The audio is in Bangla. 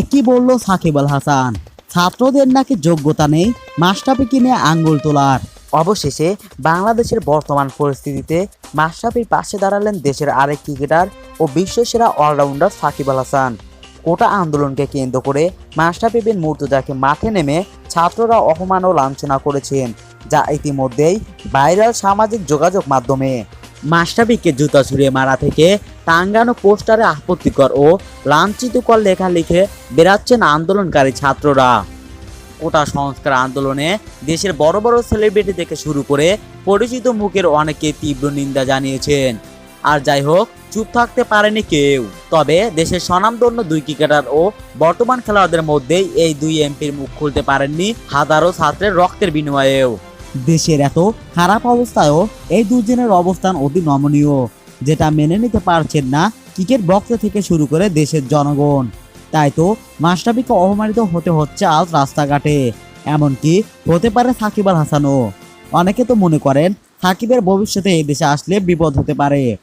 একই বলল সাকিব আল হাসান? ছাত্রদের নাকি যোগ্যতা নেই মাস্টাপি কিনে আঙ্গুল তোলার। অবশেষে বাংলাদেশের বর্তমান পরিস্থিতিতে মাশরাফির পাশে দাঁড়ালেন দেশের আরেক ক্রিকেটার ও বিশ্বসেরা অলরাউন্ডার সাকিব আল হাসান। কোটা আন্দোলনকে কেন্দ্র করে মাশরাফি বিন মুর্তজাকে মাঠে নেমে ছাত্ররা অপমান ও লাঞ্ছনা করেছেন, যা ইতিমধ্যেই ভাইরাল সামাজিক যোগাযোগ মাধ্যমে। মাস্টারবিকে জুতা ছুড়িয়ে মারা থেকে টাঙ্গানো পোস্টারে আপত্তিকর ও লাঞ্ছিতকর লেখা লিখে বেরাচ্ছেন আন্দোলনকারী ছাত্ররা। কোটা সংস্কার আন্দোলনে দেশের বড় বড় সেলিব্রিটি থেকে শুরু করে পরিচিত মুখের অনেকে তীব্র নিন্দা জানিয়েছেন। আর যাই হোক, চুপ থাকতে পারেনি কেউ। তবে দেশের স্বনামধন্য দুই ক্রিকেটার ও বর্তমান খেলোয়াড়দের মধ্যেই এই দুই এমপির মুখ খুলতে পারেননি হাজারো ছাত্রের রক্তের বিনিময়েও। দেশের এত খারাপ অবস্থায়ও এই দুজনের অবস্থান অতি নমনীয়। যেটা মেনে নিতে পারছেন না ক্রিকেট বক্স থেকে শুরু করে দেশের জনগণ। তাই তো মাস্টাবিকে অপমানিত হতে হচ্ছে আজ রাস্তাঘাটে। এমনকি হতে পারে সাকিব আল হাসানও। অনেকে তো মনে করেন সাকিবের ভবিষ্যতে এই দেশে আসলে বিপদ হতে পারে।